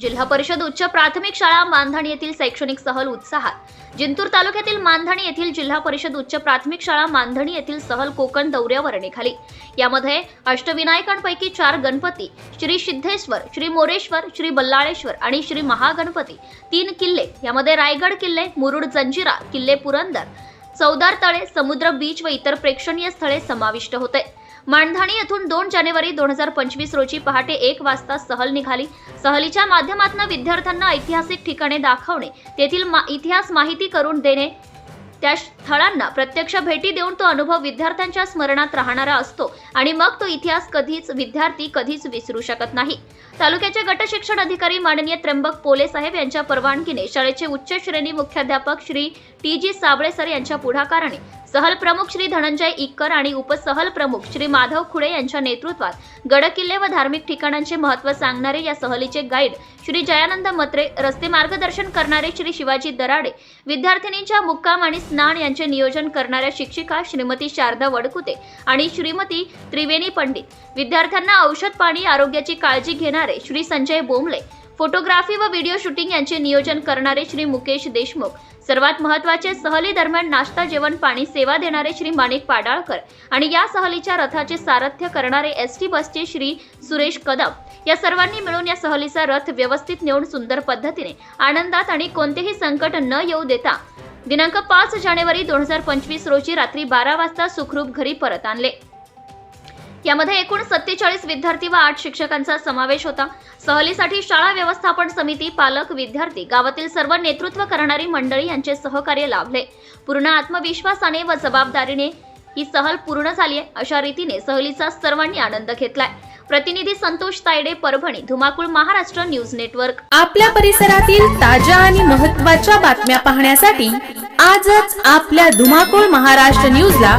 जिल्हा परिषद उच्च प्राथमिक शाळा मानधण येथील शैक्षणिक सहल उत्साहात. जिंतूर तालुक्यातील मानधणी येथील जिल्हा परिषद उच्च प्राथमिक शाळा मानधणी येथील सहल कोकण दौऱ्यावर निघाली यामध्ये अष्टविनायकांपैकी चार गणपती श्री सिद्धेश्वर श्री मोरेश्वर श्री बल्लाळेश्वर आणि श्री महागणपती. तीन किल्ले यामध्ये रायगड किल्ले मुरुड जंजिरा किल्ले पुरंदर चौदार तळे समुद्र बीच व इतर प्रेक्षणीय स्थळे समाविष्ट होते. माणधाणी येथून दोन जानेवारी दोन हजार पंचवीस रोजी पहाटे एक वाजता सहल निघाली. सहलीच्या माध्यमातून विद्यार्थ्यांना ऐतिहासिक ठिकाणे दाखवणे तेथील मा- इतिहास माहिती करून देणे त्या स्थळांना प्रत्यक्ष भेटी देऊन तो अनुभव विद्यार्थ्यांच्या स्मरणात राहणारा असतो आणि मग तो इतिहास कधीच विद्यार्थी कधीच विसरू शकत नाही. तालुक्याचे गट शिक्षण अधिकारी माननीय त्र्यंबक पोले साहेब यांच्या परवानगीने शाळेचे उच्च श्रेणी मुख्याध्यापक Shri T G Sable sir यांच्या पुढाकाराने सहल प्रमुख श्री धनंजय इक्कर आणि उपसहल प्रमुख श्री माधव खुडे यांच्या नेतृत्वात गडकिल्ले व धार्मिक ठिकाणांचे महत्त्व सांगणारे या सहलीचे गाईड श्री जयानंद मत्रे रस्ते मार्गदर्शन करणारे श्री शिवाजी दराडे विद्यार्थिनींच्या मुक्काम आणि स्नान यांचे नियोजन करणाऱ्या शिक्षिका श्रीमती शारदा वडकुते आणि श्रीमती त्रिवेणी पंडित. विद्यार्थ्यांना औषध पाणी आरोग्याची काळजी घेणारे श्री संजय बोमले फोटोग्राफी व व्हिडिओ शूटिंग यांचे नियोजन करणारे श्री मुकेश देशमुख सर्वात महत्त्वाचे सहली दरम्यान नाश्ता जेवण पाणी सेवा देणारे श्री माणिक पाडाळकर आणि या सहलीच्या रथाचे सारथ्य करणारे एस टी बसचे श्री सुरेश कदम. या सर्वांनी मिळून या सहलीचा रथ व्यवस्थित नेऊन सुंदर पद्धतीने आनंदात आणि कोणतेही संकट न येऊ देता दिनांक पाच जानेवारी दोन हजार पंचवीस रोजी रात्री बारा वाजता सुखरूप घरी परत आणले. यामध्ये एकूण सत्तेचाळीस विद्यार्थी व आठ शिक्षकांचा समावेश होता. सहलीसाठी शाळा व्यवस्थापन समिती पालक विद्यार्थी गावातील सर्व नेतृत्व करणारी मंडळी यांचे सहकार्य लाभले. पूर्ण आत्मविश्वासाने व जबाबदारीने ही सहल पूर्ण झाली आहे अशा रीतीने सहलीचा सर्वांनी आनंद घेतलाय. प्रतिनिधी संतोष तायडे परभणी धुमाकूळ महाराष्ट्र न्यूज नेटवर्क. आपल्या परिसरातील ताज्या आणि महत्त्वाच्या बातम्या पाहण्यासाठी आजच आपल्या धुमाकूळ महाराष्ट्र न्यूजला